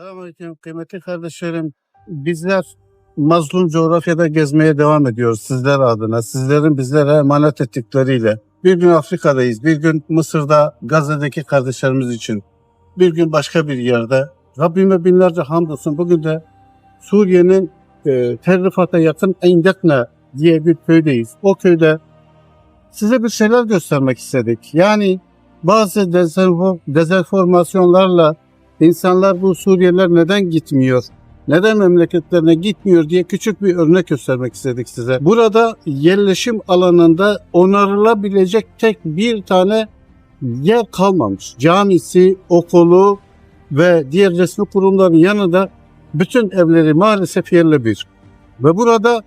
Selamünaleyküm kıymetli kardeşlerim. Bizler mazlum coğrafyada gezmeye devam ediyoruz sizler adına. Sizlerin bizlere emanet ettikleriyle. Bir gün Afrika'dayız, bir gün Mısır'da Gazze'deki kardeşlerimiz için. Bir gün başka bir yerde. Rabbime binlerce hamdolsun. Bugün de Suriye'nin e, Tel Rifat'a yakın Eindekne diye bir köydeyiz. O köyde size bir şeyler göstermek istedik. Yani bazı dezenfo- dezenformasyonlarla İnsanlar bu Suriyeliler neden gitmiyor? Neden memleketlerine gitmiyor diye küçük bir örnek göstermek istedik size. Burada yerleşim alanında onarılabilecek tek bir tane yer kalmamış. Camisi, okulu ve diğer resmi kurumların yanında bütün evleri maalesef yerle bir. Ve burada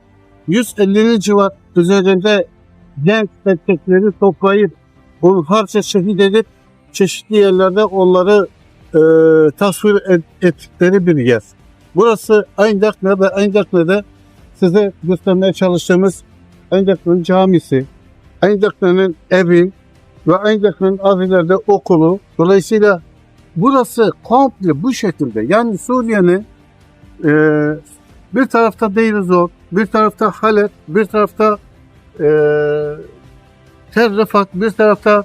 150'nin civar üzerinde genç erkekleri toplayıp harca şehit edip çeşitli yerlerde onları e, tasvir et- ettikleri bir yer. Burası Eindakne ve Eindakne'de size göstermeye çalıştığımız Eindakne'nin camisi, Eindakne'nin evi ve Eindakne'nin az ileride okulu. Dolayısıyla burası komple bu şekilde. Yani Suriye'nin e, bir tarafta Deir Zor, bir tarafta Halep, bir tarafta e, Tel bir tarafta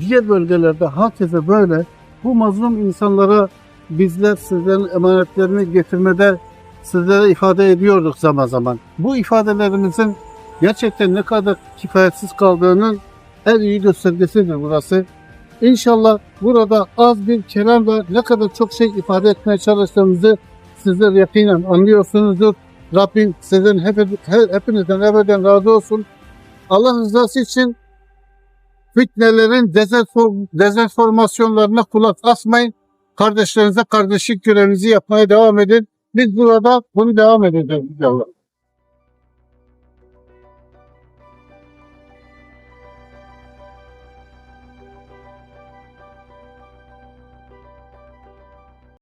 diğer bölgelerde herkese böyle bu mazlum insanlara bizler sizlerin emanetlerini getirmede sizlere ifade ediyorduk zaman zaman. Bu ifadelerimizin gerçekten ne kadar kifayetsiz kaldığının en iyi göstergesidir burası. İnşallah burada az bir kelamla ne kadar çok şey ifade etmeye çalıştığımızı sizler yakinen anlıyorsunuzdur. Rabbim sizin hep, hepinizden ebeden razı olsun. Allah rızası için fitnelerin dezenform, dezenformasyonlarına kulak asmayın. Kardeşlerinize kardeşlik görevinizi yapmaya devam edin. Biz burada bunu devam edeceğiz inşallah.